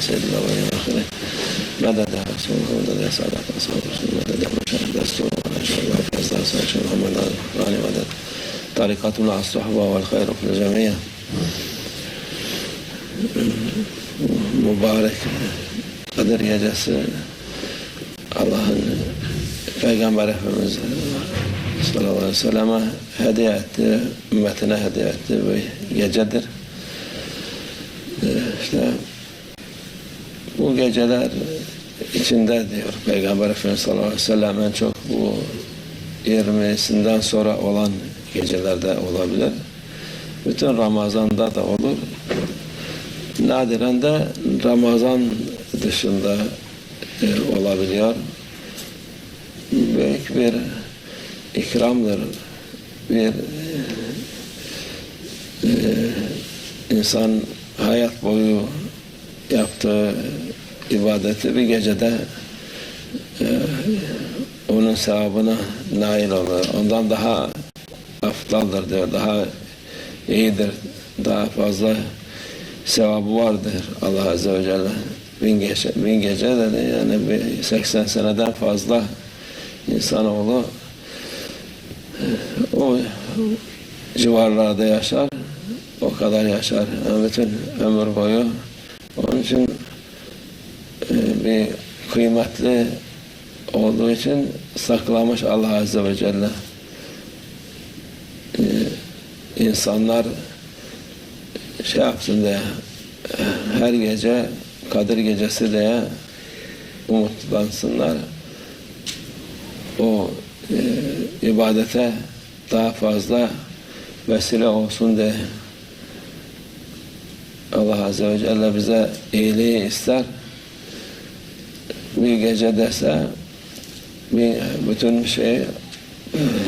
سيدنا وإلى آخره مدد رسوله مدد صلاه رسوله مدد مشاهد دستوره ان شاء الله في اصدار ان شاء الله مدد غالي مدد طريقتنا على الصحبه والخير في الجميع مبارك قدر يجلس الله في غمره فمز صلى الله عليه وسلم هديت متنا هديت يجدر bu geceler içinde diyor Peygamber Efendimiz sallallahu aleyhi ve sellem en çok bu 20'sinden sonra olan gecelerde olabilir. Bütün Ramazan'da da olur. Nadiren de Ramazan dışında e, olabiliyor. Büyük bir ikramdır. Bir e, insan hayat boyu yaptığı ibadeti bir gecede e, onun sevabına nail olur. Ondan daha aftaldır diyor. Daha iyidir. Daha fazla sevabı vardır Allah Azze ve Celle. Bin gece, bin gece dedi yani bir 80 seneden fazla insanoğlu o civarlarda yaşar. O kadar yaşar. Yani bütün ömür boyu. Onun için bir kıymetli olduğu için saklamış Allah Azze ve Celle. E, insanlar şey yapsın diye her gece Kadir Gecesi diye umutlansınlar. O e, ibadete daha fazla vesile olsun diye Allah Azze ve Celle bize iyiliği ister. Bir gece dese bir, bütün şey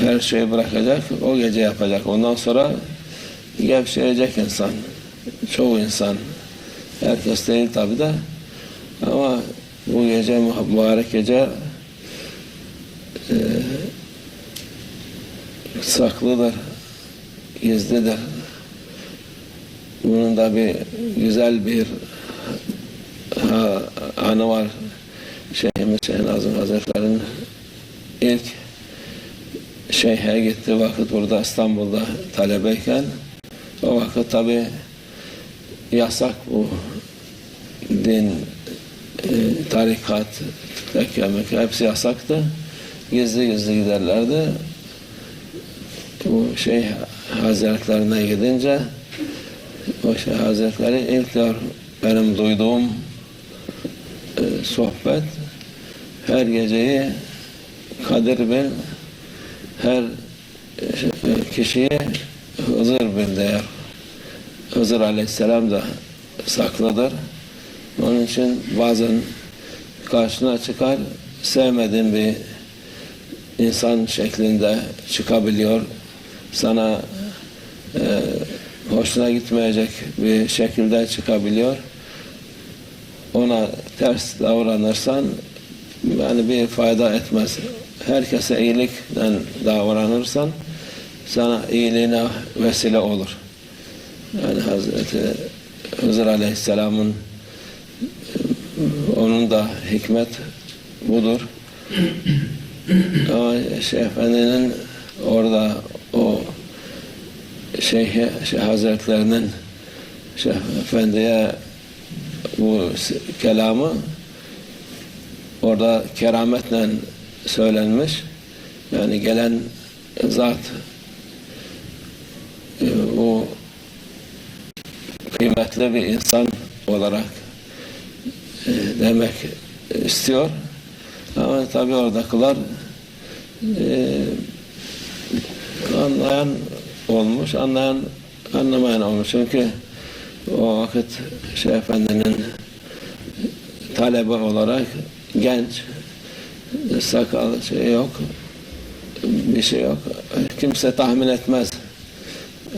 her şeyi bırakacak, o gece yapacak. Ondan sonra gevşeyecek insan. Çoğu insan. Herkes değil tabi de. Ama bu gece, mübarek gece e, saklıdır, gizlidir. Bunun da bir güzel bir ha, anı var. Şeyhimiz Şeyh Nazım Hazretleri'nin ilk şeyhe gitti vakit burada İstanbul'da talebeyken o vakit tabi yasak bu din, e, tarikat, tekke, hepsi yasaktı. Gizli gizli giderlerdi. Bu şey hazretlerine gidince o şey hazretleri ilk benim duyduğum e, sohbet her geceyi Kadir bil her e, kişiye Hızır bil der. Hızır aleyhisselam da saklıdır. Onun için bazen karşına çıkar, sevmediğin bir insan şeklinde çıkabiliyor. Sana e, hoşuna gitmeyecek bir şekilde çıkabiliyor. Ona ters davranırsan yani bir fayda etmez. Herkese iyilikle davranırsan sana iyiliğine vesile olur. Yani Hazreti Hızır Aleyhisselam'ın onun da hikmet budur. Ama Şeyh Efendi'nin orada o Şeyh, Şeyh Hazretlerinin Şeyh Efendi'ye bu kelamı orada kerametle söylenmiş. Yani gelen zat o kıymetli bir insan olarak e, demek istiyor. Ama tabii oradakiler e, anlayan olmuş, anlayan anlamayan olmuş. Çünkü o vakit Şeyh Efendi'nin talebe olarak genç, sakal şey yok, bir şey yok. Kimse tahmin etmez.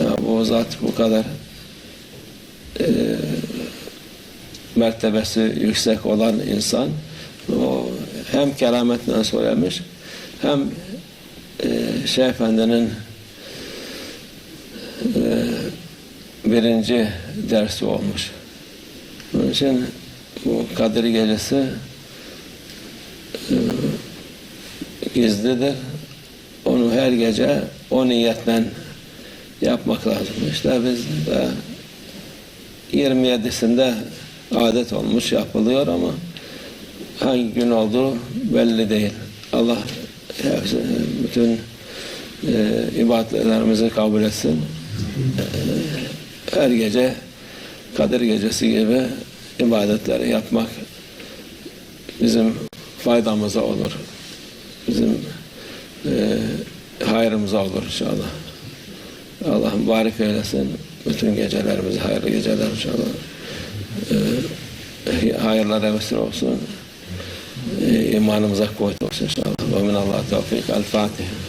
Ya bu zat bu kadar e, mertebesi yüksek olan insan o hem kerametle söylemiş hem e, Şeyh Efendi'nin e, birinci dersi olmuş. Onun için bu Kadir Gecesi e, gizlidir. Onu her gece o niyetle yapmak lazım. İşte biz de 27'sinde adet olmuş yapılıyor ama hangi gün olduğu belli değil. Allah bütün e, ibadetlerimizi kabul etsin. E, her gece Kadir Gecesi gibi ibadetleri yapmak bizim faydamıza olur. Bizim e, hayrımıza olur inşallah. Allah mübarek eylesin. Bütün gecelerimizi hayırlı geceler inşallah. E, hayırlara vesile olsun. E, imanımıza kuvvet olsun inşallah. Ve minallah tevfik. El Fatiha.